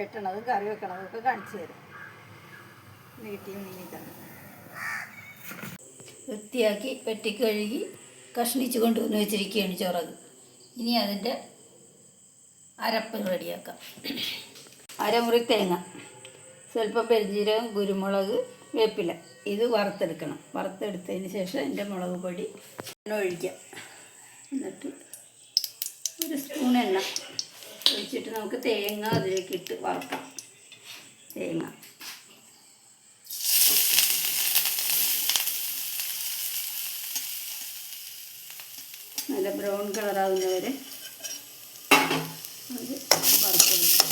വെട്ടണതും കറി വെക്കണതും ഒക്കെ കാണിച്ചു തരും. മീനി തന്നെ. വൃത്തിയാക്കി വെട്ടി കഴുകി കഷ്ണിച്ച് കൊണ്ടുവന്ന് വെച്ചിരിക്കുകയാണ് ചോറത്. ഇനി അതിന്റെ അരപ്പ് റെഡിയാക്കാം. അരമുറി തേങ്ങ സ്വല്പം പെരിഞ്ചീരകം കുരുമുളക് വേപ്പില. ഇത് വറുത്തെടുക്കണം. വറുത്തെടുത്തതിന് ശേഷം എന്റെ മുളക് പൊടി ഒഴിക്കാം. എന്നിട്ട് ഒരു സ്പൂൺ എണ്ണ. ഒഴിച്ചിട്ട് നമുക്ക് തേങ്ങ അതിലേക്ക് ഇട്ട് വറുക്കാം. തേങ്ങ. നല്ല ബ്രൗൺ കളറാവുന്നവരെ അത് വറുത്തെടുക്കാം.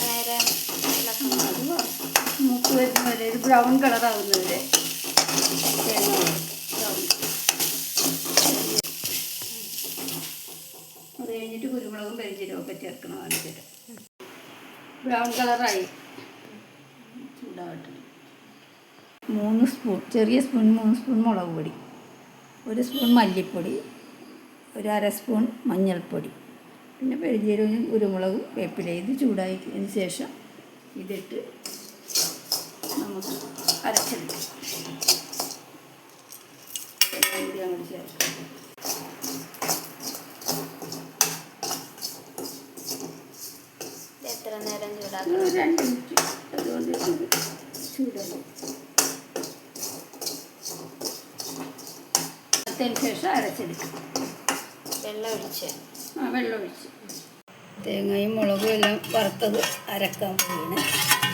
നേരം? അത് മൂത്ത് വരുന്നവരെ ഒരു ബ്രൗൺ കളറാവുന്നവരെ തേങ്ങ അത് കഴിഞ്ഞിട്ട് കുരുമുളകും പെരിഞ്ചീരകവും ഒക്കെ ചേർക്കണം കാണിച്ചിട്ട് ബ്രൗൺ കളറായി ചൂടാവട്ടെ. മൂന്ന് സ്പൂൺ ചെറിയ സ്പൂൺ മൂന്ന് സ്പൂൺ മുളക് പൊടി. ഒരു സ്പൂൺ മല്ലിപ്പൊടി. ഒരു അര സ്പൂൺ മഞ്ഞൾപ്പൊടി. പിന്നെ പെരിഞ്ചീരകവും കുരുമുളകും വേപ്പില ഇത് ചൂടാക്കിയതിന് ശേഷം ഇതിട്ട് നമുക്ക് അരച്ചെടുക്കാം. കൂടി അങ്ങോട്ട് ചേർക്കാം ഇത് എത്ര നേരം രണ്ട് മിനിറ്റ് അതുകൊണ്ട് ഇത് ചൂടാകും അതിന് ശേഷം അരച്ചെടുക്കാം വെള്ളം ഒഴിച്ച് ആ വെള്ളം ഒഴിച്ച് തേങ്ങയും മുളകും എല്ലാം വറുത്തത് അരക്കാൻ പോവുകയാണ്.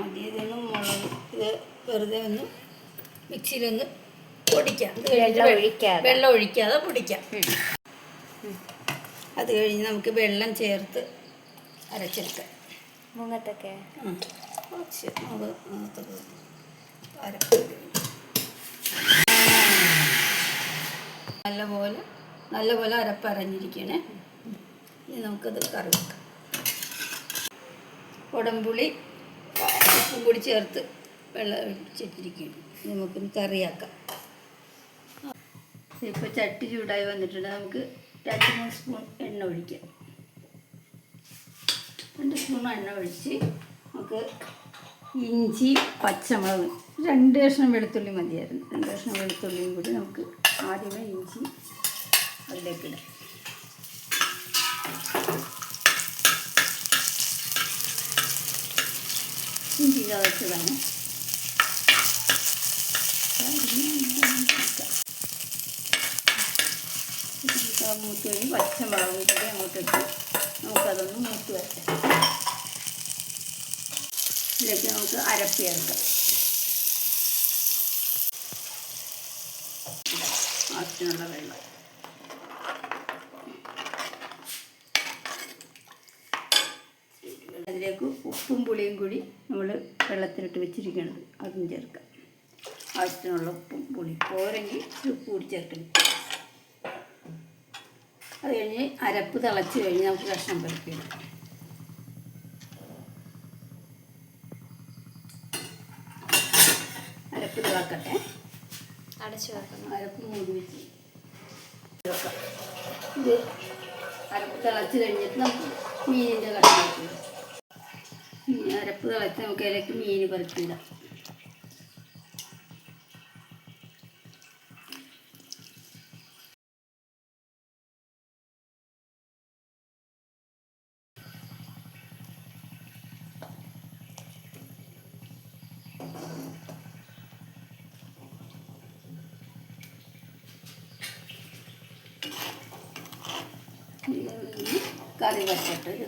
ആദ്യം ഇതൊന്ന് മുളക് ഇത് വെറുതെ ഒന്ന് മിക്സിയിലൊന്ന് പൊടിക്കാം. അത് കഴിഞ്ഞിട്ട് വെള്ളം ഒഴിക്കാതെ. വെള്ളം ഒഴിക്കാതെ പൊടിക്കാം. അത് കഴിഞ്ഞ് നമുക്ക് വെള്ളം ചേർത്ത് അരച്ചെടുക്കാം. മുങ്ങത്തൊക്കെ? കുറച്ച് നല്ലപോലെ നല്ലപോലെ അരപ്പരഞ്ഞിരിക്കണേ. ഇനി നമുക്കത് കറി വെക്കാം. ഉടമ്പുളി ഉപ്പും കൂടി ചേർത്ത് വെള്ളം ഒഴിച്ചിട്ടിരിക്കുകയാണ്. നമുക്കൊന്ന് കറിയാക്കാം. ഇപ്പോൾ ചട്ടി ചൂടായി വന്നിട്ടുണ്ട്. നമുക്ക് രണ്ട് മൂന്ന് സ്പൂൺ എണ്ണ ഒഴിക്കാം. രണ്ട് സ്പൂൺ എണ്ണ ഒഴിച്ച് നമുക്ക് ഇഞ്ചി പച്ചമുളക് രണ്ട് കഷ്ണം വെളുത്തുള്ളി മതിയായിരുന്നു. രണ്ട് കഷ്ണം വെളുത്തുള്ളിയും കൂടി നമുക്ക് ആദ്യമേ ഇഞ്ചി അതിലേക്ക് ഇടാം. ഇഞ്ചി ചതച്ചതാണ് മൂത്ത് കഴിഞ്ഞ് പച്ചമുളകും കൂടി അങ്ങോട്ടിട്ട് നമുക്കതൊന്ന് മൂത്ത് വരട്ടെ ഇതിലേക്ക് നമുക്ക് അരപ്പ് ആവശ്യത്തിനുള്ള വെള്ളം അതിലേക്ക് ഉപ്പും പുളിയും കൂടി നമ്മൾ വെള്ളത്തിലിട്ട് വെച്ചിരിക്കുന്നത് അതും ചേർക്കാം. ആവശ്യത്തിനുള്ള ഉപ്പും പുളി പോരെങ്കിൽ ഉപ്പ് കൂടി ചേർക്കണം അത് കഴിഞ്ഞ് അരപ്പ് തിളച്ച് കഴിഞ്ഞ് നമുക്ക് കഷ്ണം പരിപ്പിടാം അരപ്പ് തിളക്കട്ടെ. അടച്ചു വെക്കണം. അരപ്പ് മൂടി വെച്ച്. ഇത് അരപ്പ് തിളച്ച് കഴിഞ്ഞിട്ട് നമുക്ക് മീനിന്റെ മീൻ വെച്ച് നമുക്ക് അതിലേക്ക് മീൻ പറിച്ചിടാം കറി വറ്റട്ടെ ഒരു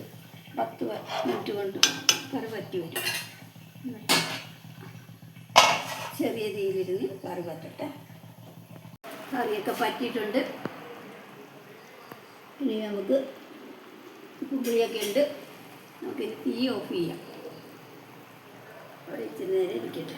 പത്ത് മിനിറ്റ് കൊണ്ട് കറി വറ്റി വരും. ചെറിയ തീയിലിരുന്ന് കറി വറ്റട്ടെ. കറിയൊക്കെ പറ്റിയിട്ടുണ്ട്. ഇനി നമുക്ക് പുളിയൊക്കെ ഉണ്ട്. നമുക്ക് തീ ഓഫ് ചെയ്യാം. അവിടെ ഇച്ചിരി നേരം ഇരിക്കട്ടെ.